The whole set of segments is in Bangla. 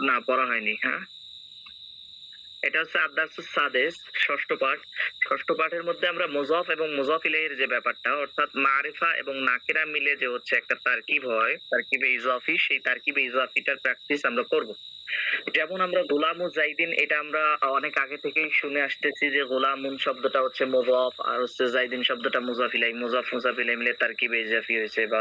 না পড়া হয়নি হ্যাঁ? এটা হচ্ছে আদার্স সাদেস, ষষ্ঠ পাঠ। ষষ্ঠ পাঠের মধ্যে আমরা মুজফ এবং মুজফ ইলাইহির যে ব্যাপারটা, অর্থাৎ মারিফা এবং নাকিরা মিলে যে হচ্ছে একটা তারকিব হয়, তারকিবে ইজাফি, সেই তারকিবে ইজাফিটার প্র্যাকটিস আমরা করব। যেমন আমরা গোলামু জাইদিন এটা আমরা অনেক আগে থেকেই শুনে আসতেছি যে গোলামুন শব্দটা হচ্ছে মুজফ, আর হচ্ছে জাইদিন শব্দটা মুজাফ ইলাই মুজাফ মুজাফ ইলাই মিলে তারকিবে ইজাফি হয়েছে বা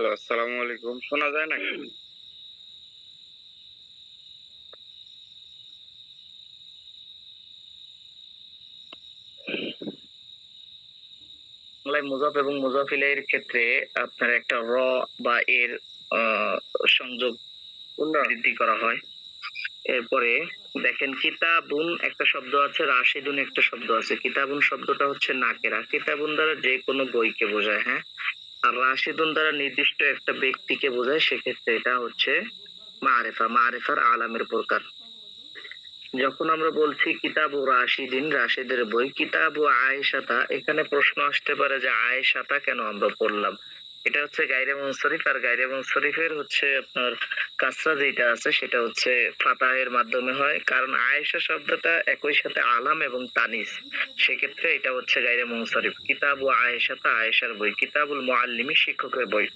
হ্যালো আসসালামু আলাইকুম। শোনা যায় নাকি? বাংলায় মুজাফ এবং মুজাফিলের ক্ষেত্রে আপনার একটা র বা এর আহ, সংযোগ বৃদ্ধি করা হয়। এরপরে দেখেন কিতাবুন একটা শব্দ আছে রাশিদুন একটা শব্দ আছে। কিতাবুন শব্দটা হচ্ছে নাকেরা। কিতাবুন দ্বারা যে কোনো বইকে বোঝায় হ্যাঁ? আর রাশিদুন দ্বারা নির্দিষ্ট একটা ব্যক্তিকে বোঝায়, সেক্ষেত্রে এটা হচ্ছে মারেফা, মারেফার আলামের প্রকার। যখন আমরা বলছি কিতাব ও রাশিদিন, রাশিদের বই, কিতাব ও আয়েশাতা, এখানে প্রশ্ন আসতে পারে যে আয়েশাতা কেন আমরা পড়লাম? এটা হচ্ছে গাইরে মুনসরিফ, আর গাইরে মুনসরিফের হচ্ছে আপনার কাসরা যেটা আছে সেটা হচ্ছে ফাতাহের মাধ্যমে হয়। কারণ আয়েশা শব্দটা একই সাথে আলাম এবং তানিস। সেক্ষেত্রে এটা হচ্ছে গাইরে মুনসরিফ। কিতাব ও আয়েশাতা, আয়েশার বই। কিতাবুল মুআল্লিমি, শিক্ষকের বই।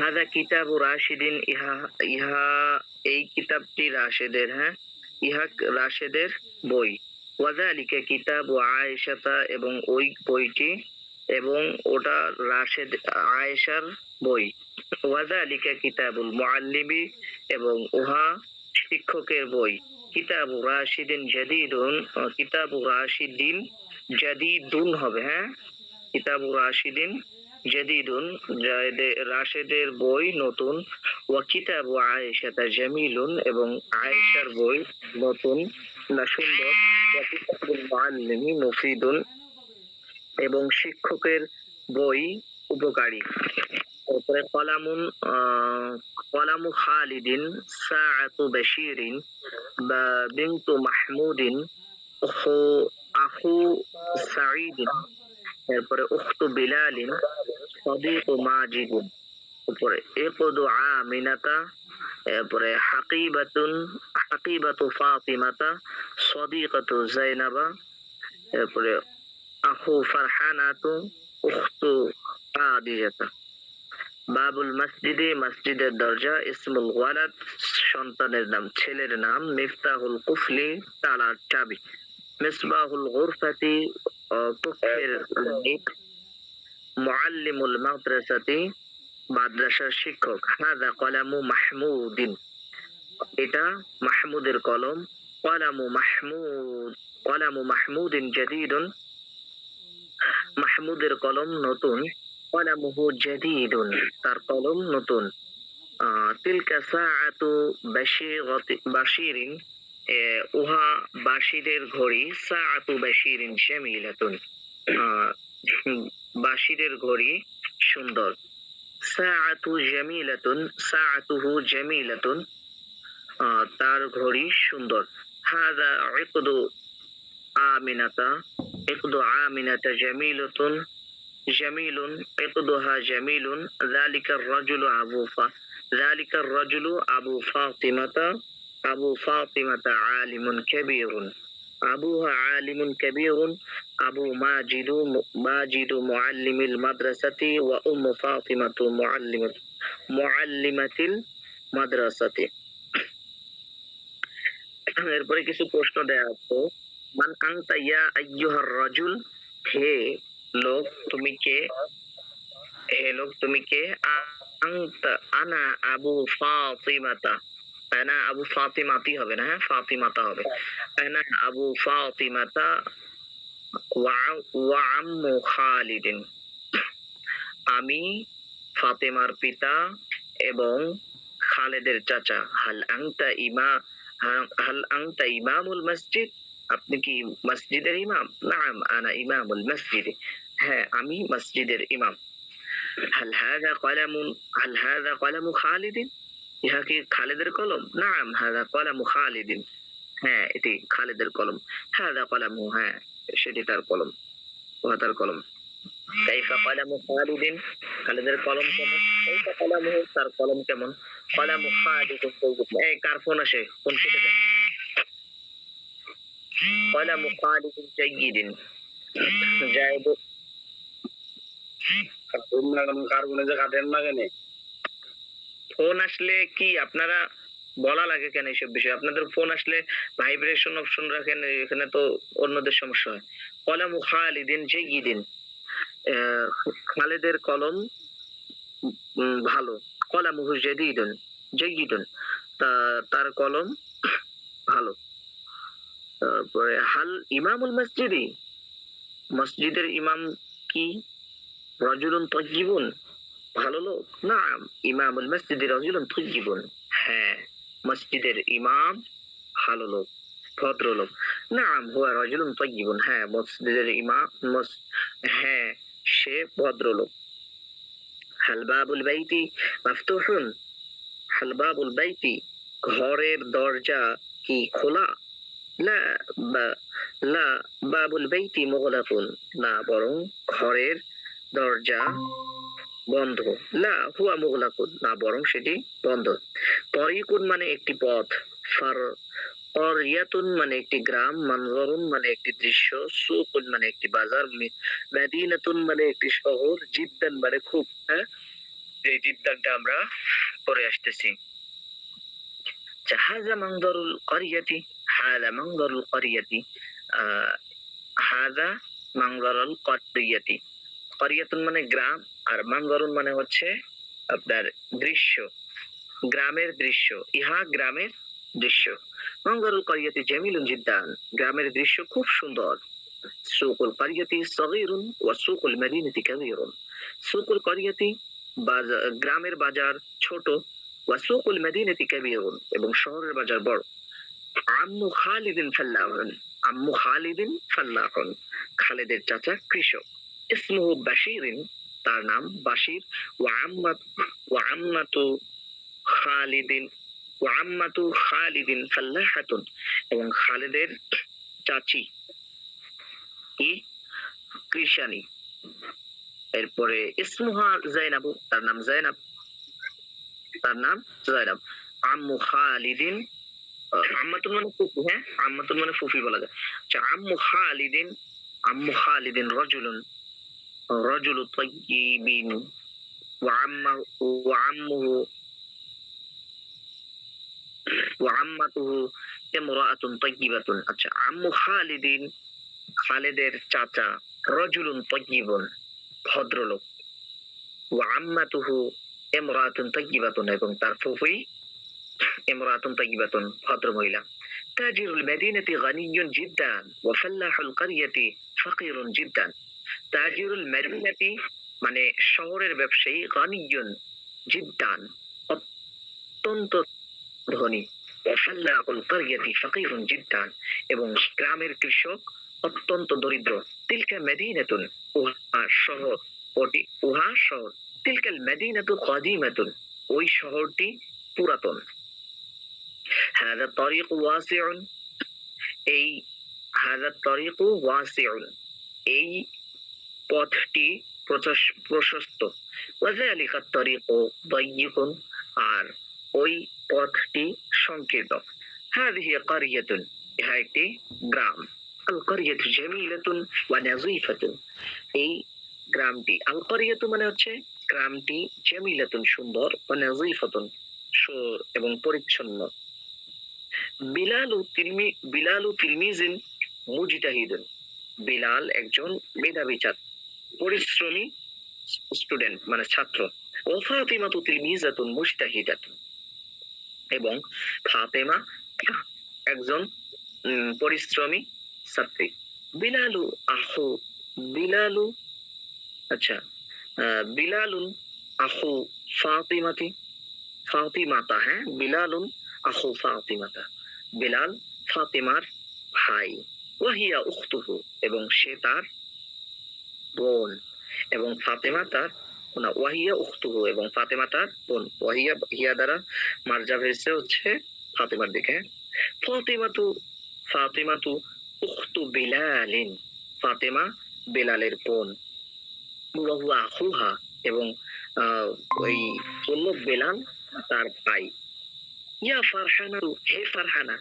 হাদা কিতাবু রাশিদিন, ইহা ইহা, এই কিতাবটি রাশেদের হ্যাঁ? ইহা রাশেদের বই। ওয়াজালিকা কিতাব ও আয়েশাতা এবং ওই বইটি এবং ওটা রাশেদ আয়েশার বই। ওয়াজা ওয়াজালিকা কিতাবুল মুআল্লিমি এবং উহা শিক্ষকের বই। কিতাবু রাশিদিন জাদিদুন কিতাবু রাশিদিন জাদিদুন হবে হ্যাঁ? কিতাবু রাশিদিন জাদিদুন রাশেদের বই নতুন। ওয়া কিতাবু আয়েশাতা জামিলুন এবং আয়েশার বই নতুন। না সুন্দর। ওয়া কিতাবুল মুআল্লিমি মুফিদুন। এবং শিক্ষকের বই উপকারী। তারপরে কলামুন কলামু খালিদিন, সাআতু বাশিরিন, বা বিনতু মাহমুদিন, উখু আখু সাঈদিন এরপরে উখতু বিলালিন, সদিকু উপরে আমিনাতা এরপরে হাকিবাতুন, হাকিবাতু ফাতিমাতা, সদিকাতু জাইনাবা এরপরে আখু ফারহানাতু উখতু আদিজাতা বাবুল মসজিদে মসজিদের দরজা ইসমুল ওয়ালাদ সন্তানের নাম, ছেলের নাম, মিফতাহুল কুফলি তালার চাবি। মিসবাহুল গুরফাতি কক্ষের মুআল্লিমুল মাদ্রাসাতি, মাদ্রাসার শিক্ষক। হাদা কলামু মাহমুদিন। এটা মাহমুদের কলম। কলামু মাহমুদ কলামু মাহমুদিন জাদিদুন মাহমুদের কলম নতুন কলামুহু জাদিদুন তার কলম নতুন। তিলকা সাআতু উহা বাশিরের ঘড়ি সাআতু বাশিরিন জামিলাতুন আহ, বাশিরের ঘড়ি সুন্দর। সাআতু জামিলাতুন সাআতুহু জামিলাতুন তার ঘড়ি সুন্দর। হাদা ইকদু আমিনাতা ইকদু আমিনাতা জামিলাতুন জামিলুন ইকদুহা জামিলুন যালিকা الرجل আবু ফা ذلك الرجل আবু ফাতিমাতা আবু ফাতিমাতা আলিমুন কাবীরুন আবুহা আলিমুন কাবীরুন আবু মাজিদু মাজিদু মুআল্লিমিল মাদ্রাসাতি ওয়া উম্মু ফাতিমাতু মুআল্লিমাত মুআল্লিমাতিল মাদ্রাসাতি এরপরে কিছু প্রশ্ন দেয়া আছে মান আনতা ইয়া আইয়ুহার রাজুল হে লোক তুমি কে হে লোক তুমি কে আ- আনতা আনা আবু ফাতিমাতা আনা আবু ফাতিমাতি হবে না হ্যাঁ ফাতিমাতা হবে আনা আবু ফাতিমাতা ওয়া ওয়া আম্মু খালিদিন আমি ফাতেমার পিতা এবং খালেদের চাচা হাল আংতা ইমা হা- হাল আংতা ইমামুল মসজিদ আপনি কি মসজিদের ইমাম? নাম, আনা ইমামুল মসজিদ। হ্যাঁ আমি মসজিদের ইমাম। খালিদিন? ইহা কি খালেদের কলম? নাম খালিদিন। হ্যাঁ এটি খালেদের কলম। হাদা কলামু হ্যাঁ সেটি তার কলম। উহা তার কলম। কাইফা খালিদিন? খালিদের কলম কেমন? কাইফা তার কলম কেমন? কলামু খালিদিন, এই কার ফোন আসে? ফোন কেটে যে কাটেন না কেন ফোন আসলে কি আপনারা বলা লাগে কেন এইসব বিষয় আপনাদের ফোন আসলে ভাইব্রেশন অপশন রাখেন এখানে তো অন্যদের সমস্যা হয় কলামু খালিদিন জাইয়িদিন আহ, খালেদের কলম ভালো কলামুহু জাদিদুন জাইয়িদুন তা তার কলম ভালো তারপরে, হাল ইমামুল মসজিদি। মসজিদের ইমাম কি? রজুলুন তজ্জিবুন ভালো লোক? না ইমামুল মসজিদে রজুলুন তজ্জিবুন হ্যাঁ মসজিদের ইমাম ভালো লোক, ভদ্রলোক। না হুয়া রজুলুন তজ্জিবুন হ্যাঁ মসজিদের ইমাম হ্যাঁ সে ভদ্রলোক। হাল বাবুল বাইতি মাফতুহুন। হাল বাবুল বাইতি ঘরের দরজা কি খোলা? লা বা লা বাবুল বাইতি মুগলাকুন না, বরং ঘরের দরজা বন্ধ। লা হুয়া মুগলাকুন না, বরং সেটি বন্ধ। তরিকুন মানে একটি পথ। ফার, অরিয়াতুন মানে একটি গ্রাম। মানজরুন মানে একটি দৃশ্য। সুকুন মানে একটি বাজার। মেদিনাতুন মানে একটি শহর। জিদ্দান মানে খুব হ্যাঁ? এই জিদ্দানটা আমরা পরে আসতেছি। জাহাজা হাজা মানজরুল করিয়াতি হাজা মানজরুল করিয়াতি আহ, হাজা মানজরুল করিয়াতি করিয়াতুন মানে গ্রাম আর মানজরুন মানে হচ্ছে আপনার দৃশ্য। গ্রামের দৃশ্য। ইহা গ্রামের দৃশ্য। মানজরুল করিয়াতি জামিলুন জিদ্দান গ্রামের দৃশ্য খুব সুন্দর। সুকুল করিয়াতি সগীরুন ওয়া সুকুল মদিনাতি কাবীরুন সুকুল করিয়াতি বাজার গ্রামের বাজার ছোট ওয়া সুকুল মদিনাতি কাবীরুন এবং শহরের বাজার বড়। আম্মু খালিদিন ফাল্লাহুন, আম্মু খালিদিন ফাল্লাহুন, খালেদের চাচা কৃষক। ইসমুহু বাশিরিন, তার নাম বাশির। ওয়া আম্মাত ওয়া আম্মাতু খালিদিন, ওয়া আম্মাতু খালিদিন ফাল্লাহাতুন। এবং খালেদের চাচি কি? কৃষানি। এরপরে ইসমুহা জাইনাবু, তার নাম জাইনাব। তার নাম জাইনাব। আম্মু খালিদিন আম্মাতুন মানে ফুফি হ্যাঁ আম্মাতুন মানে ফুফি বলা যায় আচ্ছা আম্মু খালিদিন আম্মু খালিদিন রজুলুন রজুলু তয়্যিবিন وعمه وعمه وعمته امرأة طيبة আচ্ছা আম্মু খালিদিন খালেদের চাচা রজুলুন তয়্যিবুন ভদ্রলোক ওয়াম্মাতুহু ইমরাতুন তয়্যিবাতুন এবং তার ফুফি ইমরাতুন তাইবাতুন ভদ্র মহিলা তাজিরুল মদিনাতি গানিয়ুন জিদ্দান ওয়া ফাল্লাহুল কারিয়াতি ফাকিরুন জিদ্দান তাজিরুল মদিনাতি মানে শহরের ব্যবসায়ী গানিয়ুন জিদ্দান অত্যন্ত ধনী. ফাল্লাহুল কারিয়াতি ফাকিরুন জিদ্দান এবং গ্রামের কৃষক অত্যন্ত দরিদ্র. তিলকা মদিনাতুন উহা শহর ওটি উহা শহর। তিলকাল মদিনাতু কাদিমাতুন ওই শহরটি পুরাতন। هذا الطريق واسع এই هذا الطريق واسع এই পথটি প্রচস- প্রশস্ত وذلك الطريق ضيق আর ওই পথটি সংকীর্ণ هذه قرية ইহা একটি গ্রাম القرية جميلة ونظيفة এই গ্রামটি আল করিয়াতু মানে হচ্ছে গ্রামটি জামিলাতুন সুন্দর ও নাজিফাতুন সু- এবং পরিচ্ছন্ন বিলালু তিলমি বিলালু তিলমিজিন মুজিতাহিদুন। বিলাল একজন মেধাবী ছাত্র, পরিশ্রমী স্টুডেন্ট মানে ছাত্র। ও ফাতিমা তু তিলমিজাতুন এবং ফাতেমা একজন পরিশ্রমী ছাত্রী। বিলালু আহু, বিলালু আচ্ছা বিলালুন আহু ফাতিমাতি, ফাতিমাতা হ্যাঁ? বিলালুন আহু ফাতিমাতা। বিলাল ফাতেমার ভাই। ওয়াহিয়া উখতুহু এবং সে তার বোন এবং ফাতেমা তার না ওয়াহিয়া উখতুহু এবং ফাতেমা তার বোন। ওয়াহিয়া, হিয়া দ্বারা মার্জা হয়েছে হচ্ছে ফাতেমার দিকে। হ্যাঁ? ফাতিমাতু ফাতিমাতু উখতু বিলালিন, ফাতেমা বেলালের বোন। ওয়াহু আখুহা এবং ওই বলল বেলাল তার ভাই। ইয়া ফারহানা হে ফারহানা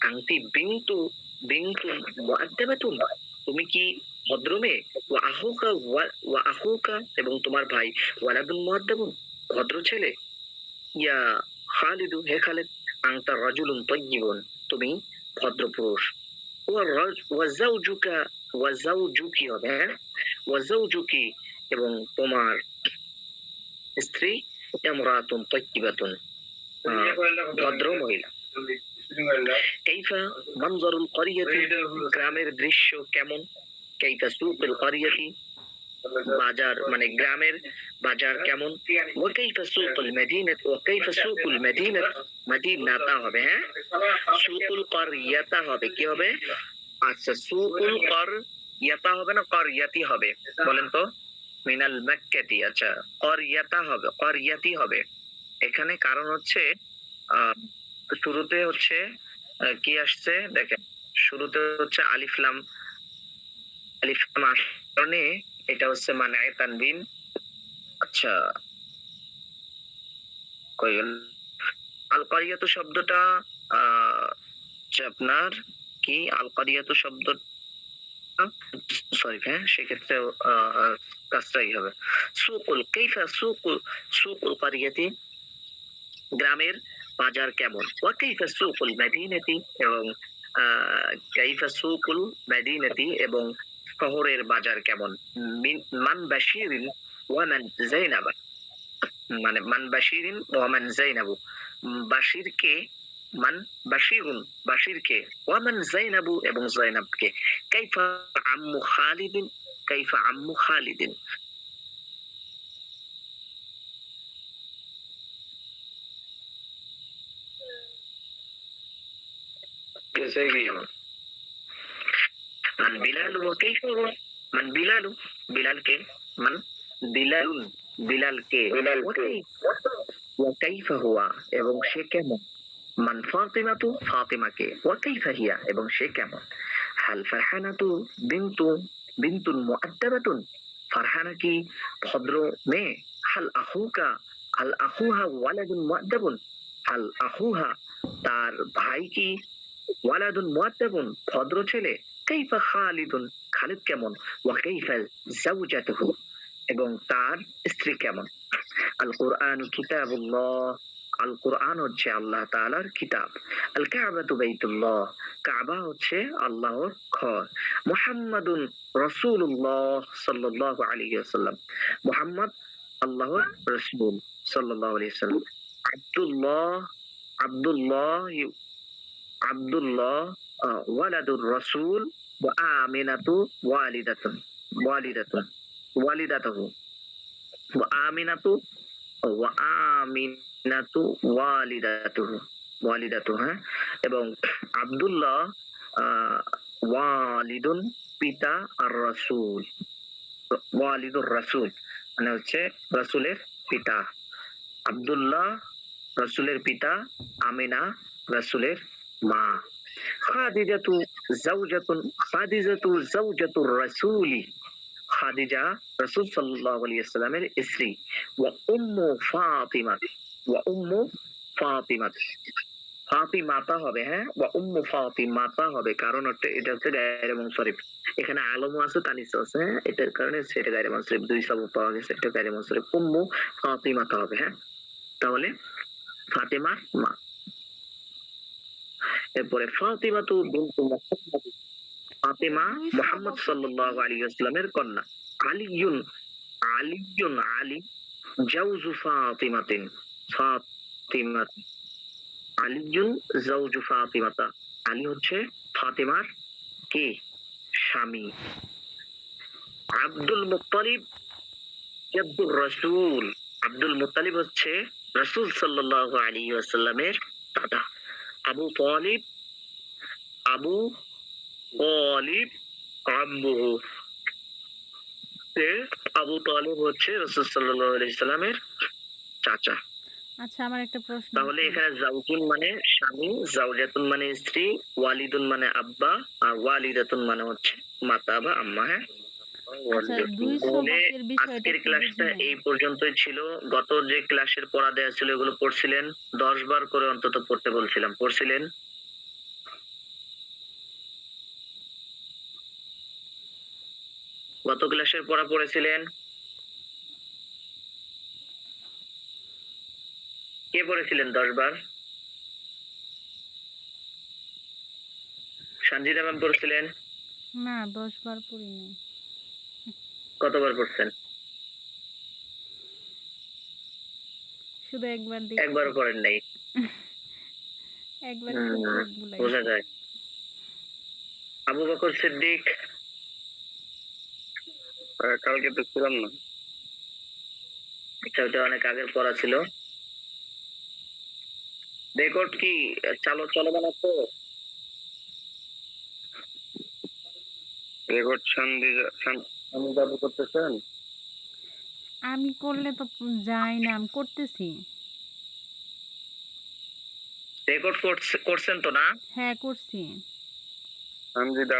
আংটি বিন্তু বিন্তু মুআদ্দাবাতুন তুমি কি ভদ্র মেয়ে ওয়া আহুকা ওয়া- আহুকা এবং তোমার ভাই ওয়ালাদুন মুআদ্দাবুন ভদ্র ছেলে। ইয়া খালিদু, হে খালিদ, আংতা রাজুলুন তাইয়িবুন তুমি ভদ্র পুরুষ। ওয়া রাজ- ওয়া জাওজুকা ওয়া জাওজুকি হবে হ্যাঁ? ওয়া জাওজুকি এবং তোমার স্ত্রী ইমরাতুন তাইয়িবাতুন ভদ্র মহিলা কাইফা মনজরুল করিয়াতি গ্রামের দৃশ্য কেমন কাইফা সুকুল করিয়াতি বাজার মানে গ্রামের বাজার কেমন ওয়াকাইফা সুকুল মদিনাত ওয়াকাইফা সুকুল মদিনাত মদিনাতা হবে হ্যাঁ সুকুল করিয়াতা হবে কি হবে আচ্ছা সুকুল কর ইয়াতা হবে না করিয়াতি হবে বলেন তো মিনাল মাক্কাতি আচ্ছা করিয়াতা হবে করিয়াতি হবে এখানে কারণ হচ্ছে শুরুতে হচ্ছে কি আসছে? দেখেন শুরুতে হচ্ছে আলিফলাম আলিফলাম কারণে এটা হচ্ছে মানে তানবিন। আচ্ছা। গেল শব্দটা আহ আপনার কি? আল কারিয়াতু শব্দ সরি হ্যাঁ সেক্ষেত্রে আহ, কাজটাই হবে। সুকুল কেইফা সুকুল সুকুল কারিয়াতি? গ্রামের বাজার কেমন? ওয়া সুকুল এবং কাইফা সুকুল এবং শহরের বাজার কেমন? মান বাশিরিন ওয়া মান জাইনাবা মানে মান বাশিরিন ওয়া মান জাইনাবু উম, বাশির কে মান বাশিরুন বাশির কে ওয়া মান জাইনাবু এবং জাইনাব কে কাইফা আম্মু খালিদিন কাইফা আম্মু খালিদিন। سيفيهم من بلال وكيف هو؟ من بلال؟ بلال كيف؟ من؟ بلال. بلال كيف؟ بلال وكيف؟ هو؟ এবং সে من فاطمة؟ فاطمة كي وكيف هي এবং সে هل فرحانة بنت؟ بنت مؤدبة. فرحانة كي؟ خضر ما هل أخوك؟ هل أخوها ولد مؤدب؟ هل أخوها تار بهاي كي؟ ওয়ালাদুন মুআদ্দাবুন, ভদ্র ছেলে। কাইফা খালিদুন, খালিদ কেমন? ওয়া কাইফা জাওজাতুহু এবং তার স্ত্রী কেমন? আল কোরআন কিতাবুল্লাহ। আল কোরআন হচ্ছে আল্লাহ তাআলার কিতাব। আল কাবাতু বাইতুল্লাহ। কাবা হচ্ছে আল্লাহর ঘর। মুহাম্মাদুন রাসূলুল্লাহ সাল্লাল্লাহু আলাইহি ওয়াসাল্লাম। মুহাম্মদ আল্লাহর রাসূল সাল্লাল্লাহু আলাইহি ওয়াসাল্লাম। আব্দুল্লাহ আব্দুল্লাহ আব্দুল্লাহ ওয়ালাদুর রাসূল আমিনাতু ওয়ালিদাতুন ওয়ালিদাতুন, ওয়ালিদাতুহু। ওয়া আমিনাতু আমিনাতু ওয়ালিদাতুহু, ওয়ালিদাতু হ্যাঁ? এবং আব্দুল্লাহ ওয়ালিদুন পিতা আর রসুল। ওয়ালিদুর রসুল মানে হচ্ছে রসুলের পিতা। আব্দুল্লাহ, রসুলের পিতা, আমিনা, রাসূলের মা খাদিজাতু উম্মু উম্মু হবে হ্যাঁ? উম্মু ফাতিমাতা হবে। কারণ এটা হচ্ছে গায়রে মুনসরিফ। এখানে আলমও আছে তানিস আছে হ্যাঁ? এটার কারণে সেটা গায়রে মুনসরিফ। দুই সব পাওয়া গেছে, এটা গায়রে মুনসরিফ। উম্মু ফাতিমাতা হবে হ্যাঁ? তাহলে ফাতেমা মা। এরপরে ফাতিমা তু ফাতেমা মোহাম্মদ সাল্লাল্লাহু আলাইহি ওয়াসাল্লামের কন্যা। আলিয়ুন আলিয়ুন, আলী জাওজু ফাতিমাতিন। ফাতিমাত আলিয়ুন জাওজু ফাতিমাতা। আলী হচ্ছে ফাতেমার কে? স্বামী। আব্দুল মুত্তালিব আব্দুর রাসূল। আব্দুল মুত্তালিব হচ্ছে রাসূল সাল্লাল্লাহু আলী ওয়াসাল্লামের দাদা। আবু তালিব আবু তালিব তে আবু তালিব হচ্ছে রাসূল সাল্লাল্লাহু আলাইহি সাল্লামের চাচা। আচ্ছা আমার একটা প্রশ্ন তাহলে এখানে জাউজুন মানে স্বামী জাউজাতুন মানে স্ত্রী ওয়ালিদুন মানে আব্বা আর ওয়ালিদাতুন মানে হচ্ছে মাতা বা আম্মা হ্যাঁ? আচ্ছা আজকের ক্লাসটা এই পর্যন্তই ছিল। গত যে ক্লাসের পড়া দেওয়া ছিল এগুলো পড়ছিলেন। দশ বার করে অন্তত পড়তে বলছিলাম। পড়ছিলেন? গত ক্লাসের পড়া পড়েছিলেন? কে পড়েছিলেন দশ বার? সঞ্জিতা ম্যাম পড়ছিলেন? না দশ বার পড়ি নাই কতবার পড়ছেন শুধু একবার দেখি একবারও পড়েন নাই? একবার। বোঝা যায়। আবু বকর সিদ্দিক? কালকে তো ছিলাম না। আচ্ছা ওটা অনেক আগের পড়া ছিল। রেকর্ড কি চালো চলমান আছে? রেকর্ড শান্তি আমি দাবি করতেছেন? আমি করলে তো যাই না আমি করতেছি। রেকর্ড করছেন তো না? হ্যাঁ করছি। আমি যদি